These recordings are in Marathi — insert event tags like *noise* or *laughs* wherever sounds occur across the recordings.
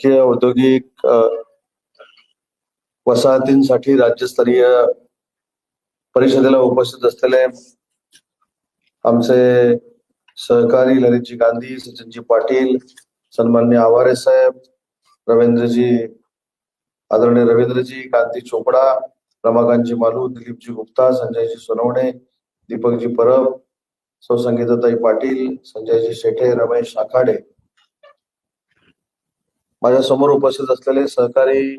शासकीय औद्योगिक वसाहतींसाठी राज्यस्तरीय परिषदेला उपस्थित असलेले आमचे सहकारी ललितजी गांधी सचिनजी पाटील सन्मान्य आवारे साहेब रवींद्रजी आदरणीय रवींद्रजी कांती चोपडा रमाकांतजी मालू दिलीपजी गुप्ता संजयजी सोनवणे दीपकजी परब सौ संगीताताई पाटील संजयजी शेठे रमेश आखाडे. माझ्यासमोर उपस्थित असलेले सहकारी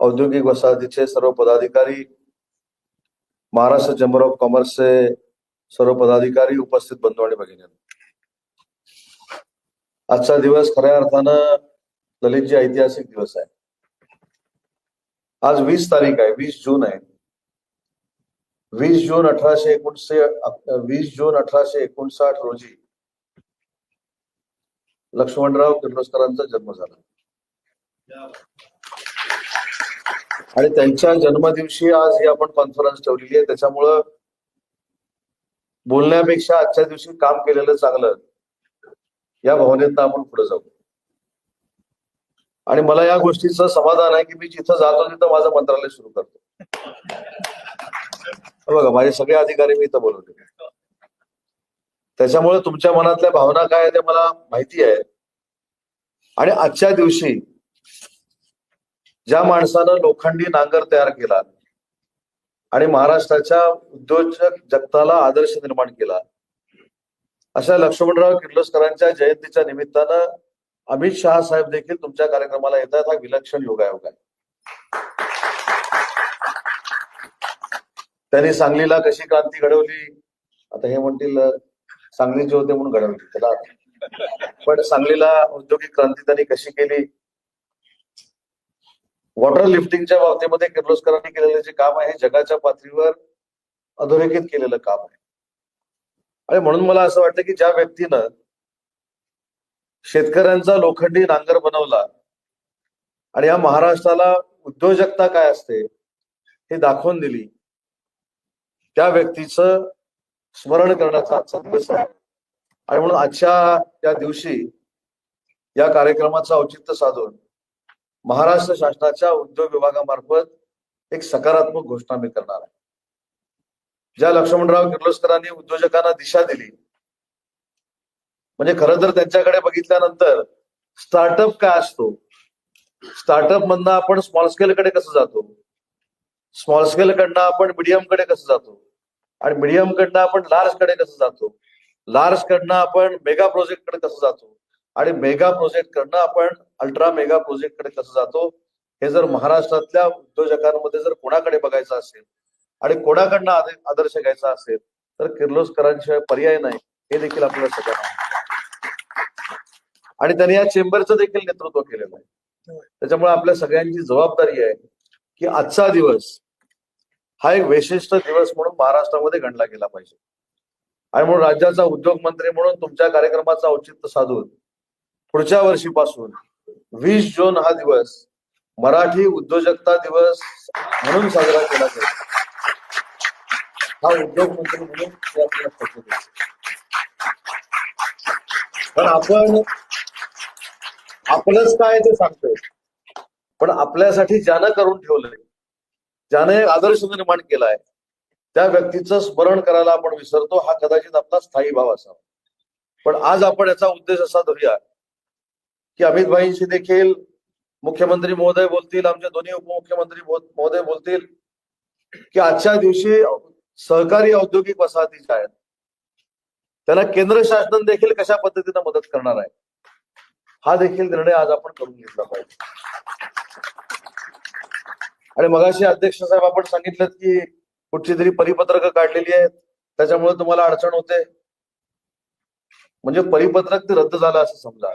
औद्योगिक वसाहतीचे सर्व पदाधिकारी महाराष्ट्र चेंबर ऑफ कॉमर्सचे सर्व पदाधिकारी उपस्थित बंधू आणि भगिनी. आजचा दिवस खऱ्या अर्थानं ललितजी ऐतिहासिक दिवस आहे. आज वीस तारीख आहे वीस जून आहे. वीस जून अठराशे एकोणसे वीस जून अठराशे एकोणसाठ रोजी लक्ष्मणराव किर्लोस्करांचा जन्म झाला. आणि त्यांच्या जन्मदिवशी आज ही आपण कॉन्फरन्स ठेवलेली आहे. त्याच्यामुळं बोलण्यापेक्षा आजच्या दिवशी काम केलेलं चांगलं. या भावनेतनं आपण पुढे जाऊ. आणि मला या गोष्टीचं समाधान आहे की मी जिथं जातो तिथं माझं मंत्रालय सुरू करतो. बघा माझे सगळे अधिकारी मी इथं बोलवले त्याच्यामुळे तुमच्या मनातल्या भावना काय ते मला माहिती आहे आणि आजच्या दिवशी ज्या माणसानं लोखंडी नांगर तयार केला आणि महाराष्ट्राच्या उद्योजक जगताला आदर्श निर्माण केला अशा लक्ष्मणराव किर्लोस्करांच्या जयंतीच्या निमित्तानं अमित शहा साहेब देखील तुमच्या कार्यक्रमाला येतात. हा विलक्षण योगायोग आहे. त्यांनी सांगलीला कशी क्रांती घडवली? आता हे म्हणतील सांगलीचे होते म्हणून घडवली त्याला पण सांगलीला औद्योगिक क्रांती त्यांनी कशी केली? वॉटर लिफ्टिंगच्या बाबतीमध्ये किर्लोस्करांनी केलेलं जे काम आहे हे जगाच्या पातळीवर अधोरेखित केलेलं काम आहे. आणि म्हणून मला असं वाटतं की ज्या व्यक्तीनं शेतकऱ्यांचा लोखंडी नांगर बनवला आणि या महाराष्ट्राला उद्योजकता काय असते हे दाखवून दिली त्या व्यक्तीचं स्मरण करण्याचा आजचा दिवस आहे. आणि म्हणून आजच्या या दिवशी या कार्यक्रमाचं औचित्य साधून महाराष्ट्र शासनाच्या उद्योग विभागामार्फत एक सकारात्मक घोषणा मी करणार आहे. ज्या लक्ष्मणराव किर्लोस्करांनी उद्योजकांना दिशा दिली म्हणजे खरं तर त्यांच्याकडे बघितल्यानंतर स्टार्टअप काय असतो? स्टार्टअप मधनं आपण स्मॉल स्केल कडे कसं जातो? स्मॉल स्केल कडनं आपण मिडियमकडे कसं जातो? आणि मिडियम कडनं आपण लार्जकडे कसं जातो? लार्ज कडनं आपण मेगा प्रोजेक्टकडे कसं जातो? आणि मेगा प्रोजेक्ट कडनं आपण अल्ट्रा मेगा प्रोजेक्टकडे कसं जातो? हे जर महाराष्ट्रातल्या उद्योजकांमध्ये जर कोणाकडे बघायचं असेल आणि कोणाकडनं आदर्श घ्यायचा असेल तर किर्लोस्करांशिवाय पर्याय नाही. हे देखील आपल्याला सगळ्यांना आणि त्यांनी या चेंबरचं देखील नेतृत्व केलेलं आहे. त्याच्यामुळे आपल्या सगळ्यांची जबाबदारी आहे की आजचा दिवस हा एक विशिष्ट दिवस म्हणून महाराष्ट्रामध्ये गणला गेला पाहिजे. आणि म्हणून राज्याचा उद्योग मंत्री म्हणून तुमच्या कार्यक्रमाचं औचित्य साधून पुढच्या वर्षीपासून वीस जून हा दिवस मराठी उद्योजकता दिवस म्हणून साजरा केला जाईल. हा उद्योग मंत्री म्हणून पण आपण आपलंच काय ते सांगतोय. पण आपल्यासाठी ज्यानं करून ठेवलंय ज्याने एक आदर्श निर्माण केलाय त्या व्यक्तीचं स्मरण करायला आपण विसरतो हा कदाचित आपला स्थायी भाव असावा. पण आज आपण याचा उद्देश असा धरूया की अमित भाईंशी देखील मुख्यमंत्री महोदय बोलतील आमचे दोन्ही उपमुख्यमंत्री महोदय बोलतील की आजच्या दिवशी सहकारी औद्योगिक वसाहती ज्या आहेत त्याला केंद्र शासन देखील कशा पद्धतीने मदत करणार आहे हा देखील निर्णय आज आपण करून घेतला पाहिजे. आणि मगाशी अध्यक्ष साहेब आपण सांगितलं की कुठची तरी परिपत्रक काढलेली आहेत त्याच्यामुळे तुम्हाला अडचण होते. म्हणजे परिपत्रक ते रद्द झालं असं समजा.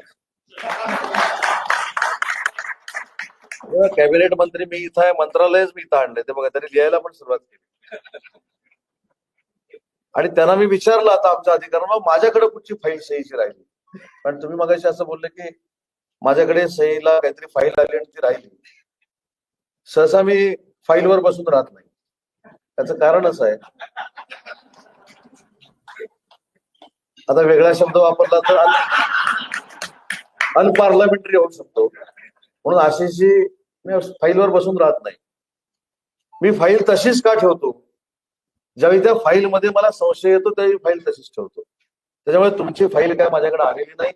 कॅबिनेट मंत्री मी इथं आहे मंत्रालयच मी इथं आणले ते बघा त्यांनी लिहायला पण सुरुवात केली. आणि त्यांना मी विचारलं आता आमच्या अधिकाऱ्यांना माझ्याकडे कुठची फाईल सहीची राहिली? कारण तुम्ही मगाशी असं बोलले की माझ्याकडे सहीला काहीतरी फाईल आली आणि ती राहिली. सहसा मी फाईलवर बसून राहत नाही. त्याचं कारण असं आहे. आता वेगळा शब्द वापरला तर अनपार्लमेंटरी होऊ शकतो. म्हणून अशीशी मी फाईलवर बसून राहत नाही. मी फाईल तशीच का ठेवतो? ज्यावेळी त्या फाईलमध्ये मला संशय येतो त्यावेळी फाईल तशीच ठेवतो. त्याच्यामुळे तुमची फाईल काय माझ्याकडे आलेली नाही.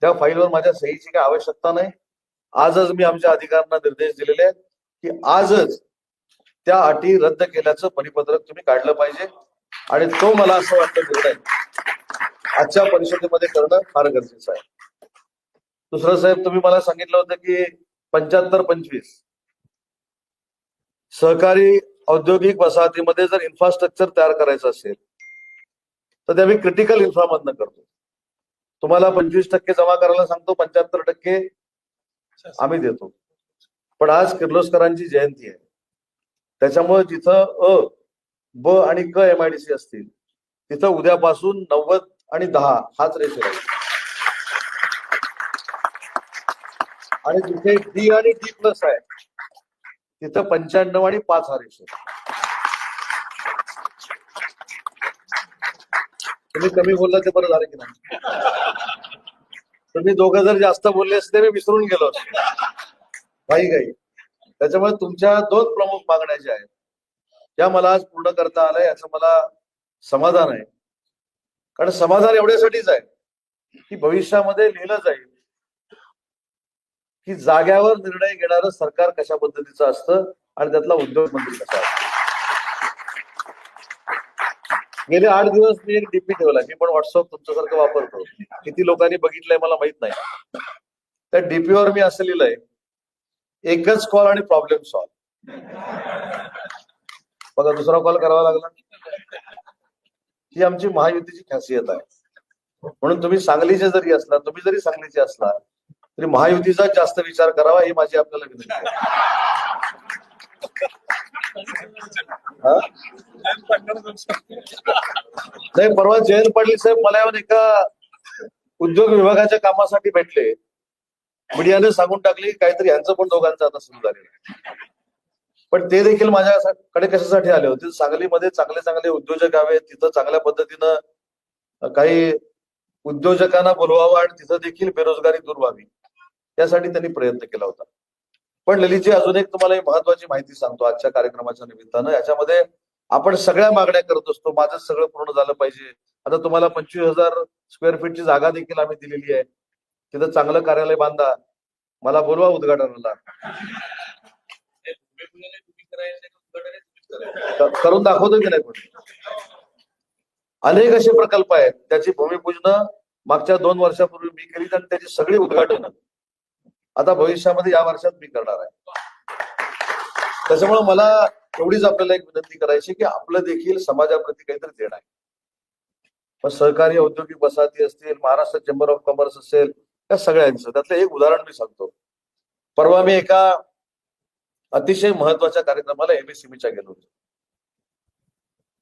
त्या फाईलवर माझ्या सहीची काय आवश्यकता नाही. आजच मी आमच्या अधिकाऱ्यांना निर्देश दिलेले आहेत की आजच त्या अटी रद्द केल्याचं परिपत्रक तुम्ही काढलं पाहिजे. आणि तो मला असं वाटतं निर्णय आजच्या परिषदेमध्ये करणं फार गरजेचं आहे. दुसरं साहेब तुम्ही मला सांगितलं होतं की पंच्याहत्तर पंचवीस. सहकारी औद्योगिक वसाहतीमध्ये जर इन्फ्रास्ट्रक्चर तयार करायचं असेल तर ते आम्ही क्रिटिकल इन्फ्रामधनं करतो. तुम्हाला पंचवीस टक्के जमा करायला सांगतो पंच्याहत्तर टक्के आम्ही देतो. पण आज किर्लोस्करांची जयंती आहे. त्याच्यामुळे जिथं अ ब आणि क एम आय डी सी असतील तिथं उद्यापासून नव्वद आणि दहा हाच रेशो राहील. आणि जिथे डी आणि डी प्लस आहे तिथं पंच्याण्णव आणि पाच हा रेशो तुम्ही कमी बोलला ते बरं झालं की नाही? तुम्ही दोघं जर जास्त बोलले असते मी विसरून गेलो काही काही. त्याच्यामुळे तुमच्या दोन प्रमुख मागण्या ज्या आहेत त्या मला आज पूर्ण करता आल्या याचं मला समाधान आहे. कारण समाधान एवढ्यासाठीच आहे की भविष्यामध्ये लिहिलं जाईल की जाग्यावर निर्णय घेणारं सरकार कशा पद्धतीचं असतं आणि त्यातला उद्योग मंत्री कसा असतो. गेले आठ दिवस मी एक डीपी ठेवला मी पण व्हॉट्सअप तुमच्यासारखं वापरतो. किती लोकांनी बघितलंय मला माहीत नाही. त्या डीपीवर मी असं लिहिलंय एकच कॉल आणि प्रॉब्लेम सॉल्व बघा दुसरा कॉल करावा लागला. ही आमची महायुतीची खासियत आहे. म्हणून तुम्ही सांगलीचे जरी असला तुम्ही जरी सांगलीचे असला तरी महायुतीचा जास्त विचार करावा ही माझी आपल्याला विनंती आहे. नाही परवा जयंत पाटील साहेब मला येऊन एका उद्योग विभागाच्या कामासाठी भेटले. मीडियाने सांगून टाकली काहीतरी यांचं पण दोघांचं आता सुरू झालेलं आहे. पण ते देखील माझ्याकडे कशासाठी आले होते. सांगलीमध्ये चांगले चांगले उद्योजक हवे तिथं चांगल्या पद्धतीनं काही उद्योजकांना बोलवावं आणि तिथं देखील बेरोजगारी दूर व्हावी यासाठी त्यांनी प्रयत्न केला होता. पण ललितजी अजून एक तुम्हाला महत्वाची माहिती सांगतो आजच्या कार्यक्रमाच्या निमित्तानं. याच्यामध्ये आपण सगळ्या मागण्या करत असतो. माझं सगळं पूर्ण झालं पाहिजे. आता तुम्हाला पंचवीस हजार स्क्वेअर फीटची जागा देखील आम्ही दिलेली आहे. तिथं चांगलं कार्यालय बांधा. मला बोलवा उद्घाटनाला. करून दाखवतो की नाही पण अनेक असे प्रकल्प आहेत. त्याची भूमिपूजन मागच्या दोन वर्षापूर्वी मी केली आणि त्याची सगळी उद्घाटन. आता भविष्यामध्ये या वर्षात मी करणार आहे. त्याच्यामुळे मला एवढीच आपल्याला एक विनंती करायची की आपलं देखील समाजाप्रती काहीतरी देणं आहे. मग सहकारी औद्योगिक वसाहती असतील महाराष्ट्र चेंबर ऑफ कॉमर्स असेल या सगळ्यांचं. त्यातलं एक उदाहरण मी सांगतो. परवा मी एका अतिशय महत्त्वाच्या कार्यक्रमाला एमएससीबीच्या गेलो होतो.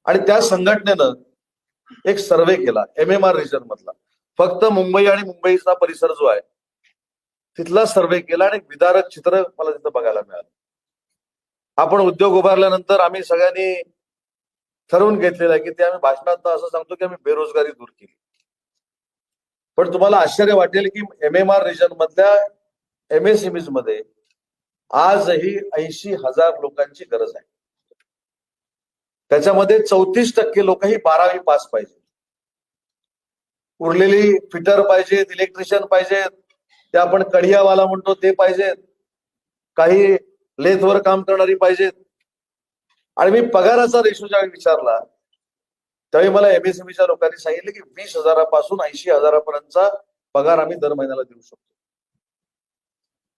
आणि त्या संघटनेनं एक सर्वे केला एम एम आर रिजन मधला. फक्त मुंबई आणि मुंबईचा परिसर जो आहे तिथला सर्वे केला आणि विदारक चित्र मला तिथं बघायला मिळालं. आपण उद्योग उभारल्यानंतर आम्ही सगळ्यांनी ठरवून घेतलेलं आहे की ते आम्ही भाषणात असं सांगतो की आम्ही बेरोजगारी दूर केली. पण तुम्हाला आश्चर्य वाटेल की एम एम आर रिजन मधल्या एमएसएमईजमध्ये आजही ऐंशी हजार लोकांची गरज आहे. त्याच्यामध्ये चौतीस टक्के लोक ही बारावी पास पाहिजे. उरलेली फिटर पाहिजेत इलेक्ट्रिशियन पाहिजेत ते आपण कडियावाला म्हणतो ते पाहिजेत. काही लेथवर काम करणारी पाहिजेत. आणि मी पगाराचा रेशो ज्यावेळी विचारला त्यावेळी मला एमएसएमईच्या लोकांनी सांगितलं की वीस हजारापासून ऐंशी हजारापर्यंतचा पगार आम्ही दर महिन्याला देऊ शकतो.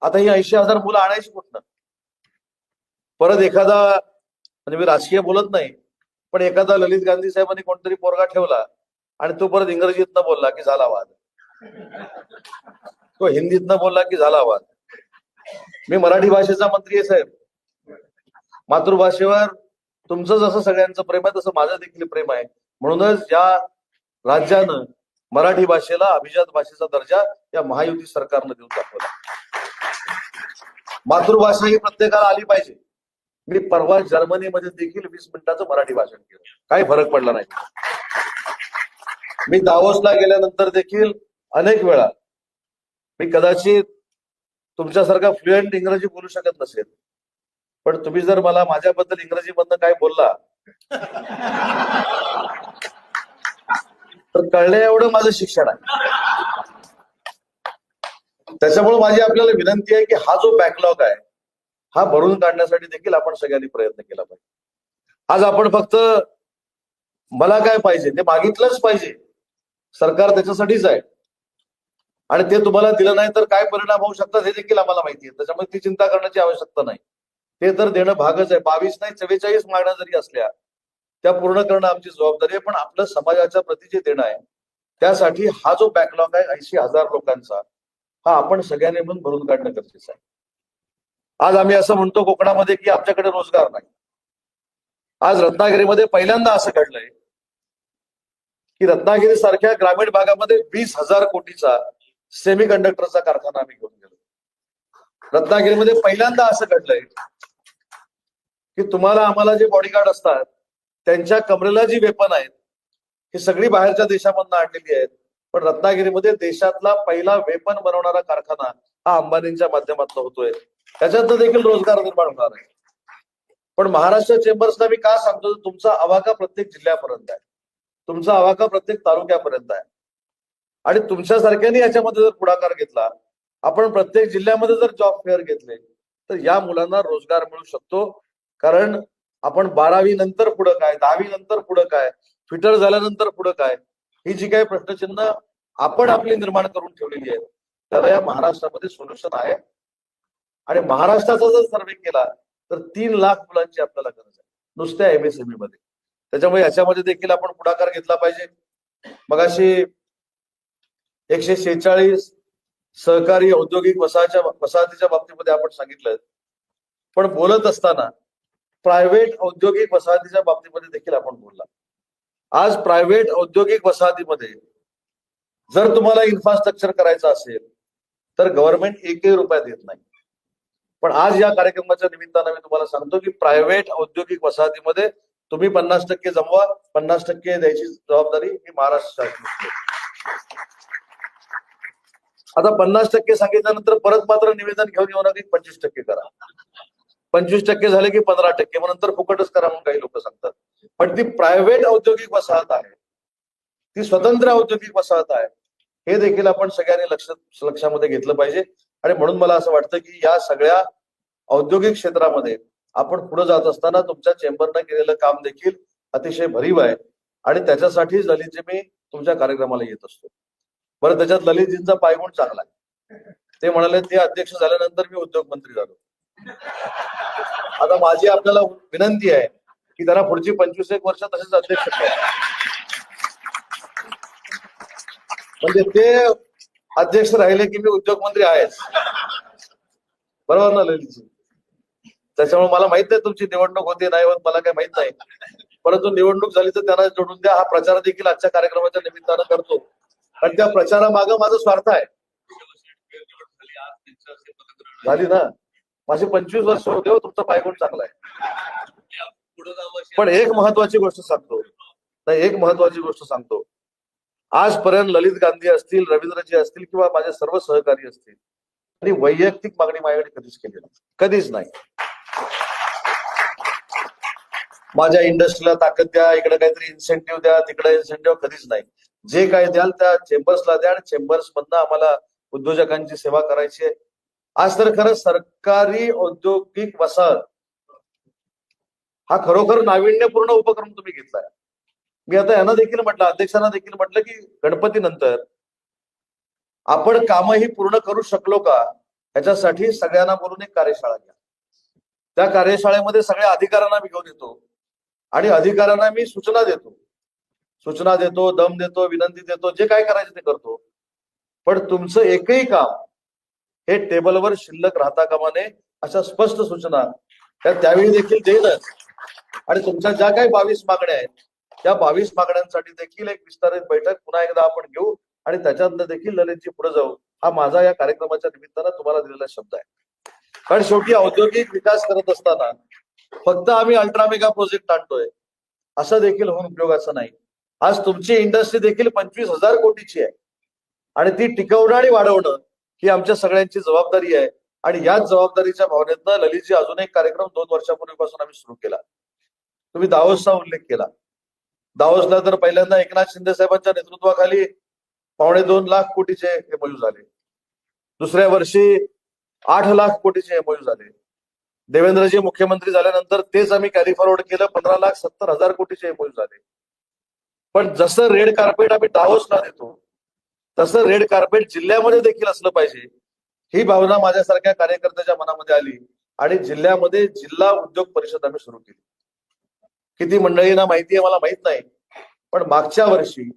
आता ही ऐंशी हजार मुलं आणायची कुठनं? परत एखादा म्हणजे मी राजकीय बोलत नाही पण एखादा ललित गांधी साहेबांनी कोणतरी पोरगा ठेवला आणि तो परत इंग्रजीतनं बोलला की झाला वाद. तो हिंदीतनं बोलला की झाला वाद. मी मराठी भाषेचा मंत्री आहे साहेब. मातृभाषेवर तुमचं जसं सगळ्यांचं प्रेम आहे तसं माझं देखील प्रेम आहे. म्हणूनच या राज्यानं मराठी भाषेला अभिजात भाषेचा दर्जा या महायुती सरकारनं देऊन दाखवला. मातृभाषा ही प्रत्येकाला आली पाहिजे. मी परवा जर्मनीमध्ये देखील वीस मिनिटाचं मराठी भाषण केलं. काही फरक पडला नाही. मी दावोसला गेल्यानंतर देखील अनेक वेळा मी कदाचित तुमच्यासारखा फ्लुएंट इंग्रजी बोलू शकत नसेल. पण तुम्ही जर मला माझ्याबद्दल इंग्रजीमधनं काय बोलला तर कळलं एवढं माझं शिक्षण आहे. त्याच्यामुळे माझी आपल्याला विनंती आहे की हा जो बॅकलॉग आहे हा भरून काढण्यासाठी देखील आपण सगळ्यांनी प्रयत्न केला पाहिजे. आज आपण फक्त मला काय पाहिजे ते मागितलंच पाहिजे. सरकार त्याच्यासाठीच आहे. आणि ते तुम्हाला दिलं नाही तर काय परिणाम होऊ शकतात हे देखील आम्हाला माहिती आहे. त्याच्यामुळे ती चिंता करण्याची आवश्यकता नाही. ते तर देणं भागच आहे. बावीस नाही चव्वेचाळीस मागण्या जरी असल्या त्या पूर्ण करणं आमची जबाबदारी आहे. पण आपलं समाजाच्या प्रती जे देणं आहे त्यासाठी हा जो बॅकलॉग आहे ऐंशी हजार लोकांचा हा आपण सगळ्यांनी मिळून भरून काढणं गरजेचं आहे. आज आम्ही असं म्हणतो कोकणामध्ये की आमच्याकडे रोजगार नाही. आज रत्नागिरीमध्ये पहिल्यांदा असं घडलंय की रत्नागिरी सारख्या ग्रामीण भागामध्ये वीस हजार कोटीचा सेमी कंडक्टरचा कारखाना आम्ही घेऊन गेलो. रत्नागिरीमध्ये पहिल्यांदा असं घडलंय की तुम्हाला आम्हाला जे बॉडीगार्ड असतात त्यांच्या कमरेला जी वेपन आहेत ही सगळी बाहेरच्या देशामधनं आणलेली आहेत. पण रत्नागिरीमध्ये देशातला पहिला वेपन बनवणारा कारखाना हा अंबानींच्या माध्यमातून होतोय. त्याच्यातनं देखील रोजगार निर्माण होणार आहे. पण महाराष्ट्र चेंबर्सला मी का सांगतो तुमचा आवाका प्रत्येक जिल्ह्यापर्यंत आहे. तुमचा आवाका प्रत्येक तालुक्यापर्यंत आहे. आणि तुमच्यासारख्यांनी याच्यामध्ये जर पुढाकार घेतला आपण प्रत्येक जिल्ह्यामध्ये जर जॉब फेअर घेतले तर या मुलांना रोजगार मिळू शकतो. कारण आपण बारावी नंतर पुढं काय दहावी नंतर पुढं काय फिटर झाल्यानंतर पुढं काय ही जी काही प्रश्नचिन्ह आपण आपली निर्माण करून ठेवलेली आहेत त्याला या महाराष्ट्रामध्ये सोल्युशन आहे. आणि महाराष्ट्राचा जर सर्वे केला तर तीन लाख मुलांची आपल्याला गरज आहे. नुसत्या एमएसएमई मध्ये. त्याच्यामुळे याच्यामध्ये देखील आपण पुढाकार घेतला पाहिजे. मगाशी एकशे शेहेचाळीस सहकारी औद्योगिक वसाहच्या वसाहतीच्या बाबतीमध्ये आपण सांगितलं. पण बोलत असताना प्रायव्हेट औद्योगिक वसाहतीच्या बाबतीमध्ये देखील आपण बोलला. आज प्रायव्हेट औद्योगिक वसाहतीमध्ये जर तुम्हाला इन्फ्रास्ट्रक्चर करायचं असेल तर गव्हर्नमेंट एकही रुपया देत नाही. पण आज या कार्यक्रमाच्या निमित्तानं मी तुम्हाला सांगतो की प्रायव्हेट औद्योगिक वसाहतीमध्ये तुम्ही पन्नास टक्के जमवा पन्नास टक्के द्यायची जबाबदारी ही महाराष्ट्र शासनाची आता पन्नास टक्के सांगितल्यानंतर परत मात्र निवेदन घेऊन येऊ नका पंचवीस टक्के करा. पंचवीस टक्के झाले की पंधरा टक्के मग नंतर फुकटच करा म्हणून काही लोक सांगतात. पण ती प्रायव्हेट औद्योगिक वसाहत आहे. ती स्वतंत्र औद्योगिक वसाहत आहे. हे देखील आपण सगळ्यांनी लक्ष लक्षामध्ये घेतलं पाहिजे. आणि म्हणून मला असं वाटतं की या सगळ्या औद्योगिक क्षेत्रामध्ये आपण पुढे जात असताना तुमच्या चेंबरनं केलेलं काम देखील अतिशय भरीव आहे. आणि त्याच्यासाठीच ललितजी मी तुमच्या कार्यक्रमाला येत असतो. बरं त्याच्यात ललितजींचा पायगुण चांगला आहे. ते म्हणाले ते अध्यक्ष झाल्यानंतर मी उद्योग मंत्री झालो. *laughs* आता माझी आपल्याला विनंती आहे की त्यांना पुढची पंचवीस एक वर्ष तसेच अध्यक्ष म्हणजे ते अध्यक्ष राहिले की मी उद्योगमंत्री आहेच. बरोबर ना ललितजी? त्याच्यामुळे मला माहीत नाही तुमची निवडणूक होती नाही होत मला काही माहीत नाही. परंतु निवडणूक झाली तर त्यांना जोडून द्या. हा प्रचार देखील आजच्या कार्यक्रमाच्या निमित्तानं करतो. कारण त्या प्रचारामागं माझा स्वार्थ आहे. झाली ना? माझे पंचवीस वर्ष होते हो, तुमचा पायगुण चांगला आहे. पण एक महत्वाची गोष्ट सांगतो. नाही एक महत्वाची गोष्ट सांगतो. आजपर्यंत ललित गांधी असतील रवींद्रजी असतील किंवा माझे सर्व सहकारी असतील आणि वैयक्तिक मागणी माझ्याकडे कधीच केली नाही. कधीच नाही. माझ्या इंडस्ट्रीला ताकद द्या इकडे काहीतरी इन्सेंटिव्ह द्या तिकडे इन्सेंटिव्ह कधीच नाही. जे काय द्याल त्या चेंबर्सला द्या आणि चेंबर्स मधनं आम्हाला उद्योजकांची सेवा करायची आहे. आज तर खरं सरकारी औद्योगिक वसाहत हा खरोखर नाविन्यपूर्ण उपक्रम तुम्ही घेतलाय. मी आता यांना देखील म्हटलं अध्यक्षांना देखील म्हटलं की गणपती नंतर आपण कामही पूर्ण करू शकलो का ह्याच्यासाठी सगळ्यांना बोलून एक कार्यशाळा घ्या. त्या कार्यशाळेमध्ये सगळ्या अधिकाऱ्यांना मी घेऊन येतो आणि अधिकाऱ्यांना मी सूचना देतो. सूचना देतो दम देतो विनंती देतो जे काय करायचं ते करतो. पण तुमचं एकही काम हे टेबलवर शिल्लक राहता कामा नये अशा स्पष्ट सूचना. त्या त्यावेळी देखील देईलच. आणि तुमच्या ज्या काही बावीस मागण्या आहेत त्या बावीस मागण्यांसाठी देखील एक विस्तारित बैठक पुन्हा एकदा आपण घेऊ आणि त्याच्यातनं देखील ललितजी पुढे जाऊ. हा माझा या कार्यक्रमाच्या निमित्तानं तुम्हाला दिलेला शब्द आहे. कारण शेवटी औद्योगिक विकास करत असताना फक्त आम्ही अल्ट्रामेगा प्रोजेक्ट आणतोय असं देखील होऊन उपयोगाचं नाही. आज तुमची इंडस्ट्री देखील पंचवीस हजार कोटीची आहे. आणि ती टिकवणं आणि वाढवणं ही आमच्या सगळ्यांची जबाबदारी आहे. आणि याच जबाबदारीच्या भावनेतनं ललितजी अजून एक कार्यक्रम दोन वर्षापूर्वीपासून आम्ही सुरू केला. तुम्ही दावोसचा उल्लेख केला. दावोसला तर पहिल्यांदा एकनाथ शिंदे साहेबांच्या नेतृत्वाखाली पावणे दोन लाख कोटीचे एमओयू झाले. दुसऱ्या वर्षी आठ लाख कोटीचे एमओयू झाले. देवेंद्रजी मुख्यमंत्री झाल्यानंतर तेच आम्ही कॅरी फॉरवर्ड केलं. पंधरा लाख सत्तर हजार कोटीचे एमओयू झाले. पण जसं रेड कार्पेट आम्ही दावोसला देतो तसं रेड कार्पेट जिल्ह्यामध्ये देखील असलं पाहिजे. ही भावना माझ्यासारख्या कार्यकर्त्याच्या मनामध्ये आली आणि जिल्ह्यामध्ये जिल्हा उद्योग परिषद आम्ही सुरू केली. किती मंडळींना माहिती आहे मला माहीत नाही. पण मागच्या वर्षी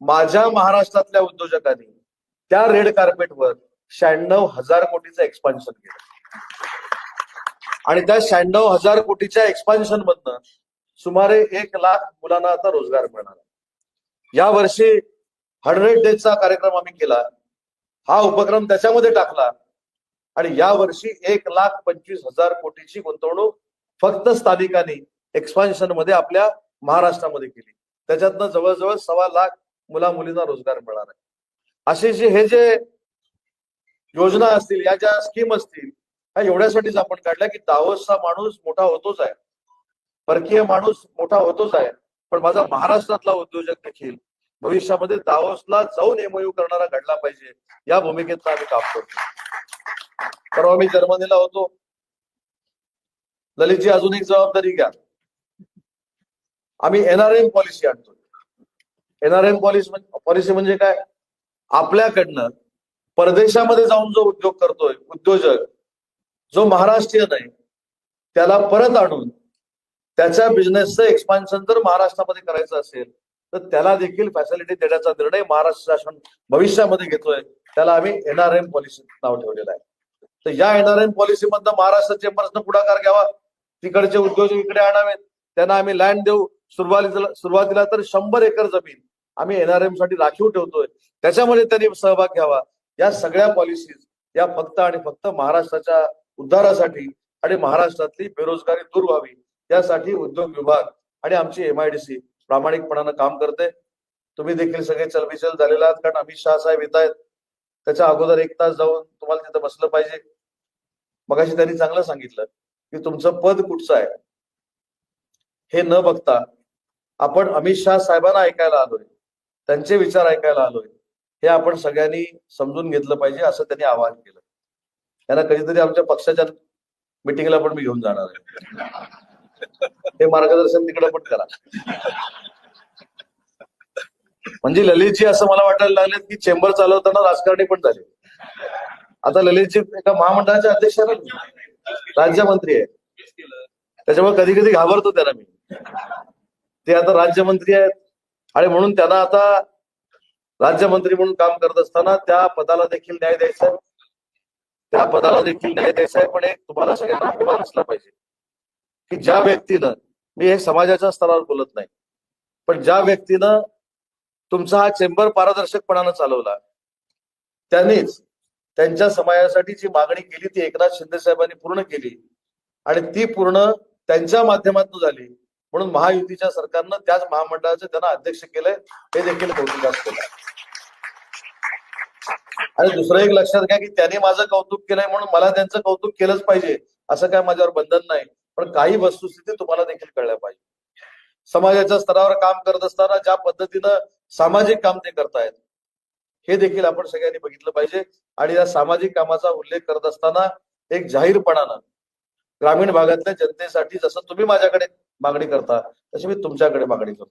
माझ्या महाराष्ट्रातल्या उद्योजकांनी त्या रेड कार्पेटवर शहाण्णव हजार कोटीचं एक्सपान्शन केलं. आणि त्या शहाण्णव हजार कोटीच्या एक्सपान्शन मधनं सुमारे एक लाख मुलांना आता रोजगार मिळणार या वर्षी हंड्रेड डेजचा कार्यक्रम आम्ही केला. हा उपक्रम त्याच्यामध्ये टाकला. आणि या वर्षी एक लाख पंचवीस हजार कोटीची गुंतवणूक फक्त स्थानिकांनी एक्सपान्शनमध्ये आपल्या महाराष्ट्रामध्ये केली. त्याच्यातनं जवळजवळ सव्वा लाख मुला मुलींना रोजगार मिळणार आहे. असे जे हे जे योजना असतील या ज्या स्कीम असतील ह्या एवढ्यासाठीच आपण काढल्या की दावोसचा माणूस मोठा होतोच आहे. परकीय माणूस मोठा होतोच आहे. पण माझा महाराष्ट्रातला उद्योजक देखील भविष्यामध्ये दावोसला जाऊन एमओयू करणारा घडला पाहिजे. या भूमिकेत आम्ही काम करतो. परवा मी जर्मनीला होतो. ललितजी अजून एक जबाबदारी घ्या. आम्ही एनआरएम पॉलिसी आणतो. एनआरएम पॉलिसी पॉलिसी म्हणजे काय? आपल्याकडनं परदेशामध्ये जाऊन जो उद्योग करतोय उद्योजक जो महाराष्ट्रीयन आहे त्याला परत आणून त्याच्या बिझनेसचं एक्सपान्शन जर महाराष्ट्रामध्ये करायचं असेल तर त्याला देखील फॅसिलिटी देण्याचा निर्णय महाराष्ट्र शासन भविष्यामध्ये घेतोय. त्याला आम्ही एनआरएम पॉलिसी नाव ठेवलेलं आहे. तर या एनआरएम पॉलिसी मधनं महाराष्ट्र चेंबर्सनं पुढाकार घ्यावा. तिकडचे उद्योजक इकडे आणावेत. त्यांना आम्ही लँड देऊ. सुरुवातीला सुरुवातीला तर शंभर एकर जमीन आम्ही एनआरएमसाठी राखीव ठेवतोय. त्याच्यामध्ये त्यांनी सहभाग घ्यावा. या सगळ्या पॉलिसीज या फक्त आणि फक्त महाराष्ट्राच्या उद्धारासाठी आणि महाराष्ट्रातली बेरोजगारी दूर व्हावी. यासाठी उद्योग विभाग आणि आमची एमआयडीसी प्रामाणिकपणानं काम करते. तुम्ही देखील सगळे चलबिचल झालेला आहात कारण अमित शहा साहेब येत आहेत. त्याच्या अगोदर एक तास जाऊन तुम्हाला तिथं बसलं पाहिजे. मगाशी त्यांनी चांगलं सांगितलं की तुमचं पद कुठचं आहे? हे न बघता आपण अमित शहा साहेबांना ऐकायला आलोय. त्यांचे विचार ऐकायला आलोय. हे आपण सगळ्यांनी समजून घेतलं पाहिजे असं त्यांनी आवाहन केलं. त्यांना कधीतरी आमच्या पक्षाच्या मिटिंगला पण मी घेऊन जाणार आहे. हे मार्गदर्शन तिकडे पण करा. म्हणजे ललितजी असं मला वाटायला लागले की चेंबर चालवताना राजकारणी पण झाले. आता ललितजी एका महामंडळाच्या अध्यक्ष राज्यमंत्री आहे त्याच्यामुळे कधी कधी घाबरतो त्यांना मी. ते आता राज्यमंत्री आहेत. आणि म्हणून त्यांना आता राज्यमंत्री म्हणून काम करत असताना त्या पदाला देखील न्याय द्यायचा आहे. त्या पदाला देखील न्याय द्यायचा आहे. पण एक तुम्हाला सगळ्यांना अभिमान असला पाहिजे. की ज्या व्यक्तीनं मी हे समाजाच्या स्तरावर बोलत नाही पण ज्या व्यक्तीनं तुमचा हा चेंबर पारदर्शकपणानं चालवला त्यांनीच त्यांच्या समाजासाठी जी मागणी केली ती एकनाथ शिंदे साहेबांनी पूर्ण केली आणि ती पूर्ण त्यांच्या माध्यमातून झाली. म्हणून महायुतीच्या सरकारनं त्याच महामंडळाचे त्यांना अध्यक्ष केलंय हे देखील कौतुक असतं आणि दुसरं एक लक्षात घ्या की त्यांनी माझं कौतुक केलंय म्हणून मला त्यांचं कौतुक केलंच पाहिजे असं काय माझ्यावर बंधन नाही. पण काही वस्तुस्थिती तुम्हाला देखील कळल्या पाहिजे. समाजाच्या स्तरावर काम करत असताना ज्या पद्धतीनं सामाजिक काम ते करतायत हे देखील आपण सगळ्यांनी बघितलं पाहिजे. आणि या सामाजिक कामाचा उल्लेख करत असताना एक जाहीरपणानं ग्रामीण भागातल्या जनतेसाठी जसं तुम्ही माझ्याकडे मागणी करता तशी मी तुमच्याकडे मागणी करतो.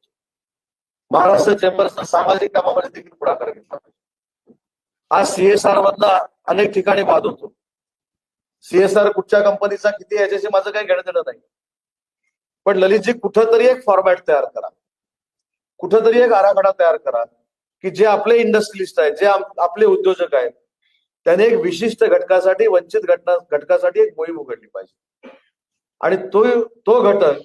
महाराष्ट्र चेंबर्सनं सामाजिक कामामध्ये देखील पुढाकार घेतला आज सीएसआर मधला अनेक ठिकाणी वाद होतो. सीएसआर कुठच्या कंपनीचा किती याच्याशी माझं काही घेणं देणं नाही. पण ललितजी कुठंतरी एक फॉर्मॅट तयार करा. कुठंतरी एक आराखडा तयार करा की जे आपले इंडस्ट्रियलिस्ट आहेत जे आपले उद्योजक आहेत त्याने एक विशिष्ट घटकासाठी वंचित घटना घटकासाठी एक मोहीम उघडली पाहिजे. आणि तो तो घटक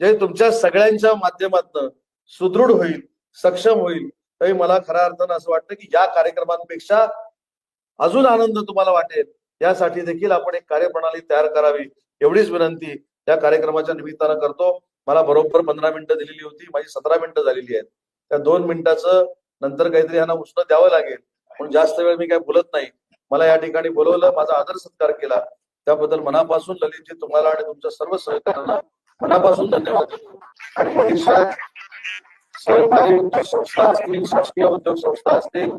जे तुमच्या सगळ्यांच्या माध्यमातून सुदृढ होईल सक्षम होईल तरी मला खऱ्या अर्थानं असं वाटतं की या कार्यक्रमांपेक्षा अजून आनंद तुम्हाला वाटेल यासाठी देखील आपण एक कार्यप्रणाली तयार करावी एवढीच विनंती या कार्यक्रमाच्या निमित्तानं करतो. मला बरोबर पंधरा मिनिटं दिलेली होती माझी सतरा मिनिटं झालेली आहेत. त्या दोन मिनिटाचं नंतर काहीतरी यांना उष्ण द्यावं लागेल. पण जास्त वेळ मी काय बोलत नाही. मला या ठिकाणी बोलवलं माझा आदर सत्कार केला. त्याबद्दल मनापासून ललितजी तुम्हाला आणि तुमच्या सर्व सहकार्यांना मनापासून धन्यवाद. सरकारी उद्योग संस्था असतील शासकीय उद्योग संस्था असतील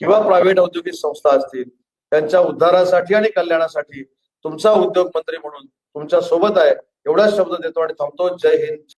किंवा प्रायव्हेट औद्योगिक संस्था असतील त्यांच्या उद्धारासाठी आणि कल्याणासाठी तुमचा उद्योग मंत्री म्हणून तुमच्यासोबत आहे. एवढाच शब्द देतो आणि थांबतो. जय हिंद.